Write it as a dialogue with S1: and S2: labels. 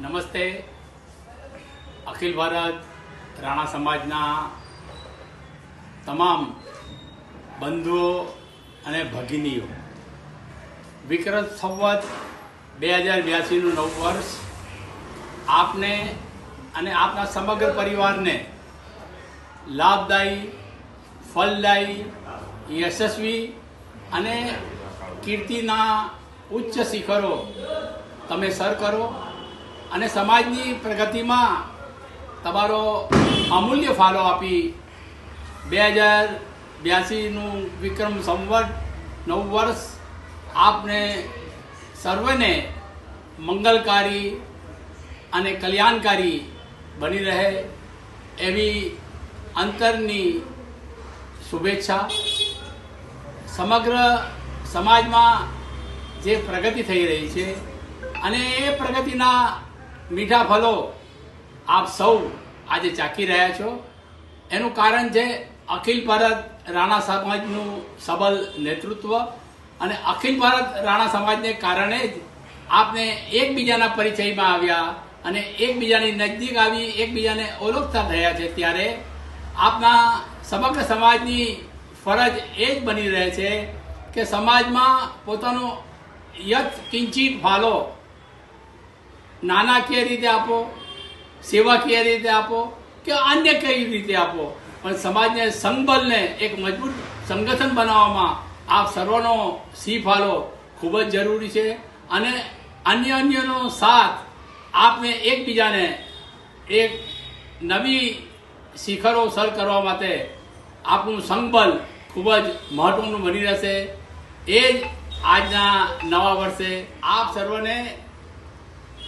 S1: નમસ્તે. અખિલ ભારત રાણા સમાજના તમામ બંધુઓ અને ભગિનીઓ. વિક્રમ સંવત બે હજાર બ્યાસીનું નવ વર્ષ આપને અને આપના સમગ્ર પરિવારને લાભદાયી, ફલદાયી, યશસ્વી અને કીર્તિના ઉચ્ચ શિખરો તમે સર કરો. અને સમાજની પ્રગતિમાં તમારો અમૂલ્ય ફાળો આપી બે હજાર બ્યાસીનું વિક્રમ સંવત નવ વર્ષ આપને સર્વને મંગલકારી અને કલ્યાણકારી બની રહે એવી અંતરની શુભેચ્છા. સમગ્ર સમાજમાં જે પ્રગતિ થઈ રહી છે અને એ પ્રગતિના મીઠા ફલો આપ સૌ આજે ચાખી રહ્યા છો. એનું કારણ છે અખિલ ભારત રાણા સમાજનું સબલ નેતૃત્વ અને અખિલ ભારત રાણા સમાજને કારણે જ આપને એકબીજાના પરિચયમાં આવ્યા અને એકબીજાની નજદીક આવી, એકબીજાને ઓળખતા થયા છે ત્યારે આપના સમગ્ર સમાજની ફરજ એ જ બની રહે છે કે સમાજમાં પોતાનો યથ કિંચિત ફાળો નાણાકીય રીતે આપો? સેવાકીય રીતે આપો? કે અન્ય કઈ રીતે આપો? પણ સમાજને, સંબલને એક મજબૂત સંગઠન બનાવવામાં આપ સર્વનો સી ફાળો ખૂબ જ જરૂરી છે. અને અન્ય અન્યનો સાથ આપને એકબીજાને એક નવી શિખરો સર કરવા માટે આપનું સંબલ ખૂબ જ મહત્વનું બની રહેશે. એ જ આજના નવા વર્ષે આપ સર્વને